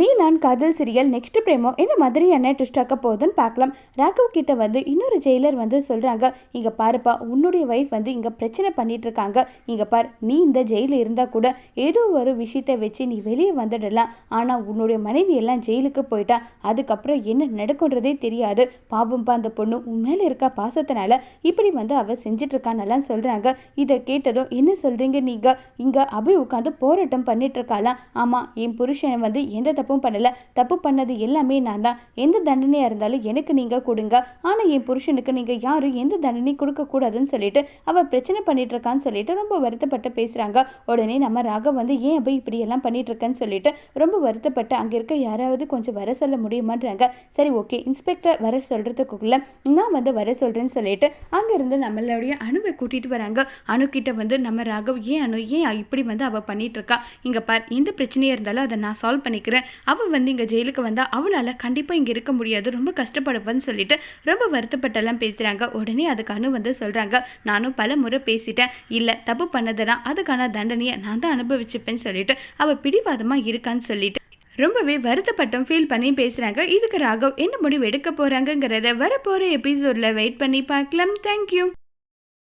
நீ நான் காதல் சீரியல் நெக்ஸ்ட் பிரேமோ? என்ன மாதிரியான ட்விஸ்டாக்க போகுதுன்னு பார்க்கலாம். ராகவ் கிட்ட வந்து இன்னொரு ஜெயிலர் வந்து சொல்கிறாங்க இங்கே பாருப்பா உன்னுடைய ஒய்ஃப் வந்து இங்கே பிரச்சனை பண்ணிட்டு இருக்காங்க. இங்கே பார் நீ இந்த ஜெயிலில் இருந்தால் கூட ஏதோ ஒரு விஷயத்தை வச்சு நீ வெளியே வந்துடலாம். ஆனால் உன்னுடைய மனைவி எல்லாம் ஜெயிலுக்கு போயிட்டா அதுக்கப்புறம் என்ன நடக்குன்றதே தெரியாது. பாவம்பா அந்த பொண்ணு உன் மேலே இருக்க பாசத்தினால? இப்படி வந்து அவள் செஞ்சுட்டு சொல்கிறாங்க இதை கேட்டதும் என்ன சொல்கிறீங்க நீங்கள் இங்கே அபி உட்காந்து போராட்டம் பண்ணிட்டு இருக்காளாம். ஆமாம் என் புருஷன் வந்து எந்த தப்பு தப்பும் பண்ணல. தப்பு பண்ணது எல்லாமே நான் தான். எந்த தண்டனையாக இருந்தாலும் எனக்கு நீங்கள் கொடுங்க. ஆனால் என் புருஷனுக்கு நீங்கள் யாரும் எந்த தண்டனையும் கொடுக்கக்கூடாதுன்னு சொல்லிட்டு அவள் பிரச்சனை பண்ணிட்டு இருக்கான்னு சொல்லிட்டு ரொம்ப வருத்தப்பட்டு பேசுகிறாங்க உடனே நம்ம ராகவ் வந்து ஏன் அபய் இப்படி எல்லாம் பண்ணிட்டு இருக்கேன்னு சொல்லிட்டு ரொம்ப வருத்தப்பட்டு அங்கே இருக்க யாராவது கொஞ்சம் வர சொல்ல முடியுமான்றாங்க. சரி ஓகே இன்ஸ்பெக்டர் வர சொல்கிறதுக்குள்ளே நான் வந்து வர சொல்கிறேன்னு சொல்லிட்டு அங்கேருந்து நம்மளுடைய அணுவை கூட்டிகிட்டு வராங்க. அணுக்கிட்ட வந்து நம்ம ராகவ் ஏன் அணு? ஏன் இப்படி வந்து அவள் பண்ணிகிட்ருக்கா இருக்கா? பார் எந்த பிரச்சனையாக இருந்தாலும் அதை நான் சால்வ் பண்ணிக்கிறேன். அவள் வந்து இங்கே ஜெயிலுக்கு வந்தால் அவளால் கண்டிப்பாக இங்கே இருக்க முடியாது. ரொம்ப கஷ்டப்படுவேன்னு சொல்லிட்டு ரொம்ப வருத்தப்பட்டெல்லாம் பேசுகிறாங்க உடனே அதுக்கு அனு வந்து சொல்கிறாங்க நானும் பல முறை பேசிட்டேன். இல்லை தப்பு பண்ணதுனா அதுக்கான தண்டனையை நான் தான் அனுபவிச்சுப்பேன்னு சொல்லிட்டு அவள் பிடிவாதமாக இருக்கான்னு சொல்லிட்டு ரொம்பவே வருத்தப்பட்டும் ஃபீல் பண்ணி பேசுகிறாங்க இதுக்கு ராகவ் என்ன முடிவு எடுக்க போகிறாங்கங்கிறத வரப்போகிற எபிசோடில் வெயிட் பண்ணி பார்க்கலாம். தேங்க்யூ